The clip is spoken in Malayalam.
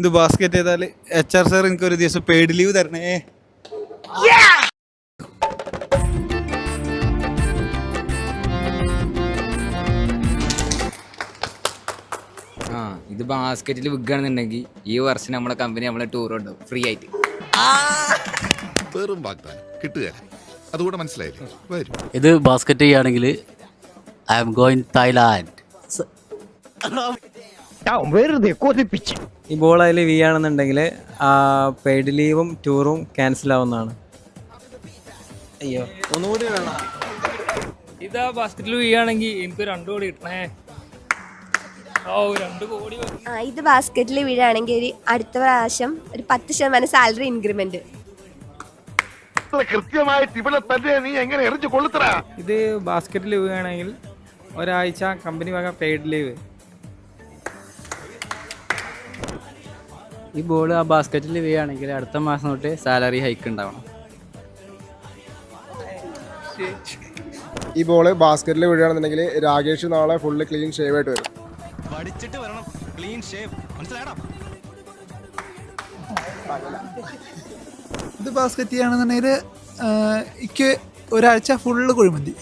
ഇത് ബാസ്കറ്റ് ചെയ്താൽ എച്ച് ആർ സാർ എനിക്ക് ഒരു ദിവസം പെയ്ഡ് ലീവ് തരണേ. ആ ഇത് ബാസ്ക്കറ്റിൽ വിൽക്കുകയാണെന്നുണ്ടെങ്കിൽ ഈ വർഷം നമ്മളെ കമ്പനി നമ്മളെ ടൂർ ഉണ്ടാവും ഫ്രീ ആയിട്ട്. വെറും വാഗ്ദാനം. കിട്ടുകയല്ല അതുകൂടെ മനസ്സിലായില്ലേ? വരും. ഇത് ബാസ്ക്കറ്റ് ചെയ്യുകയാണെങ്കിൽ ഐ എം ഗോയിങ് തായ്ലാൻഡ് ഈ ബോൾ അതിൽ വി ആണെന്നുണ്ടെങ്കിൽ പെയ്ഡ് ലീവും ടൂറും ക്യാൻസൽ ആവുന്നതാണ്. അയ്യോ. ഒന്നുകൂടി വേണം. ഇതാ ബാസ്ക്കറ്റിൽ വീഴാണെങ്കിൽ എനിക്ക് രണ്ടു കോടി കിട്ടണേ. ഓ രണ്ട് കോടി ആ ഇത് ബാസ്ക്കറ്റിൽ വീഴാണെങ്കിൽ ഒരു അടുത്ത പ്രാവശ്യം ഒരു പത്ത് ശതമാനം സാലറി ഇൻക്രിമെന്റ് കൃത്യമായിട്ട് ഇവിടെ തന്നെ നീ എങ്ങനെ എറിഞ്ഞു കൊള്ളുത്ര ഇത് ബാസ്ക്കറ്റിൽ വീഴുകയാണെങ്കിൽ ഒരാഴ്ച കമ്പനി വക പെയ്ഡ് ലീവ് ഈ ബോൾ ആ ബാസ്ക്കറ്റിൽ വീഴുകയാണെങ്കിൽ അടുത്ത മാസം തൊട്ട് സാലറി ഹൈക്ക് ഉണ്ടാവണം. ഈ ബോൾ ബാസ്ക്കറ്റിൽ വീഴുകയാണെന്നുണ്ടെങ്കിൽ രാകേഷ് നാളെ ഫുള്ള് ക്ലീൻ ഷേവ് ആയിട്ട് വരും. വടിച്ചിട്ട് വരണം. ക്ലീൻ ഷേവ് മനസ്സിലായടാ ഇത് ബാസ്ക്കറ്റ് ചെയ്യുകയാണെന്നുണ്ടെങ്കിൽ എനിക്ക് ഒരാഴ്ച ഫുള്ള് കുഴിമന്തി.